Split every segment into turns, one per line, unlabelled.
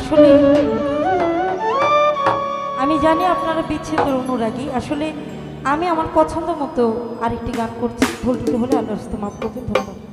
আসলে আমি জানি আপনারা বিচ্ছেদের অনুরাগী। আসলে আমি আমার পছন্দ মতো আরেকটি গান করছি। ভুল হলে আল্লাহ মাফ করতে ধন্যবাদ।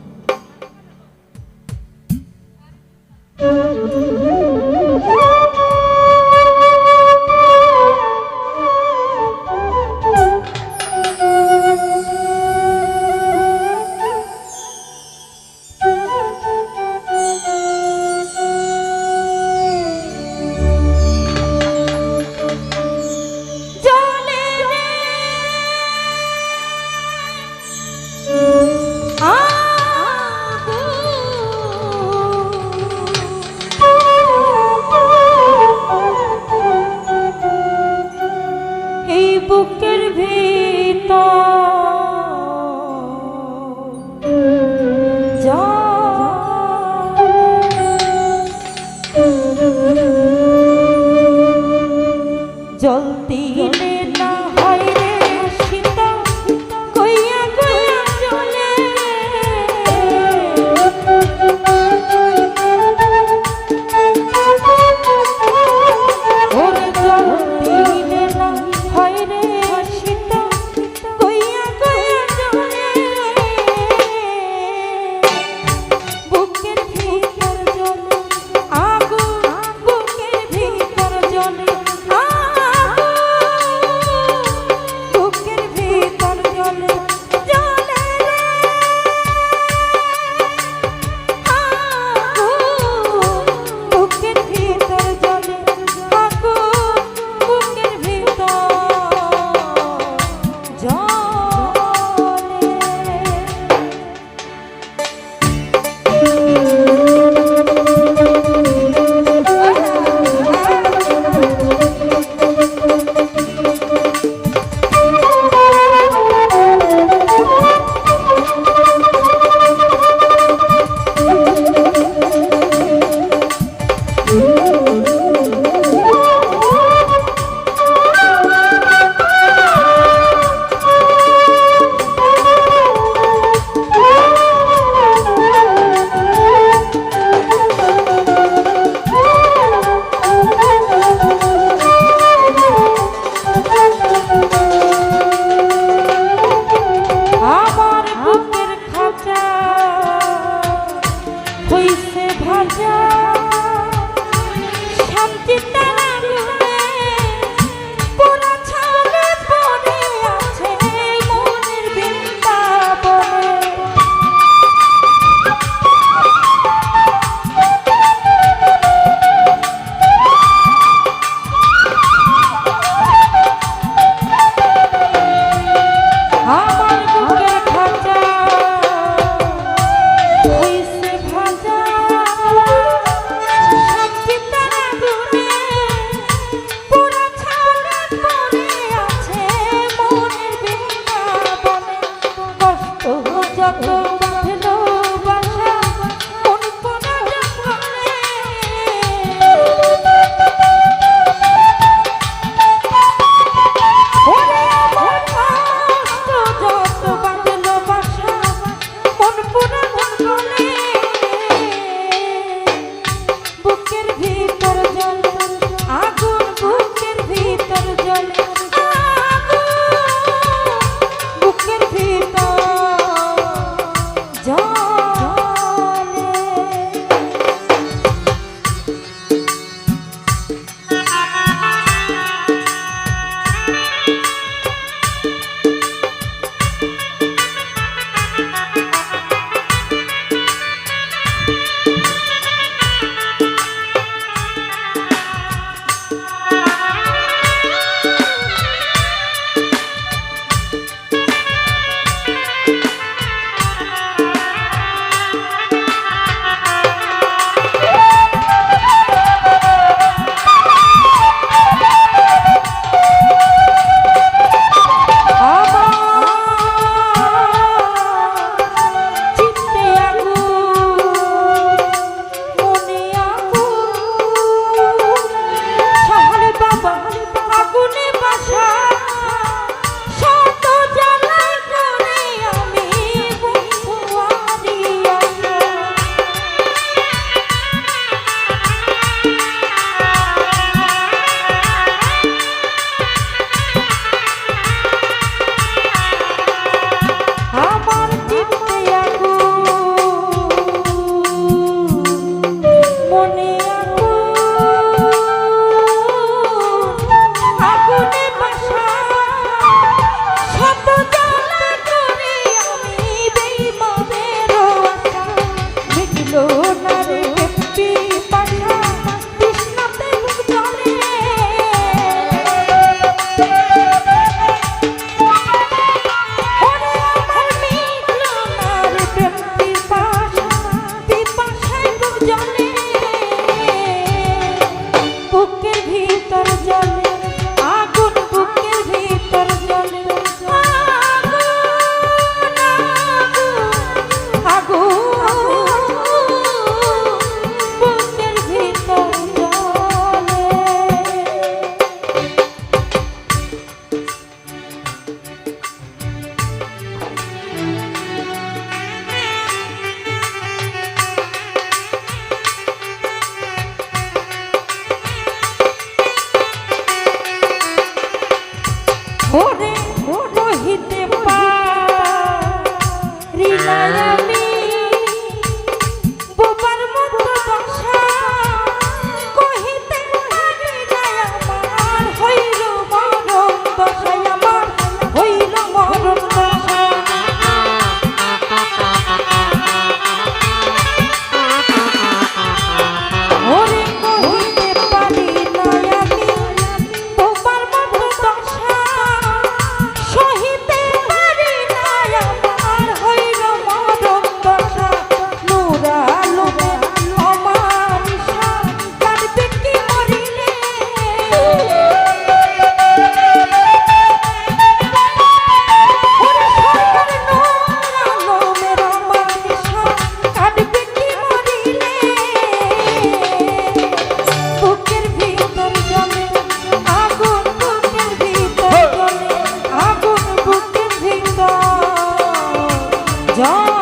জল দিলে দেখিতে পা। হৃদয় Yeah.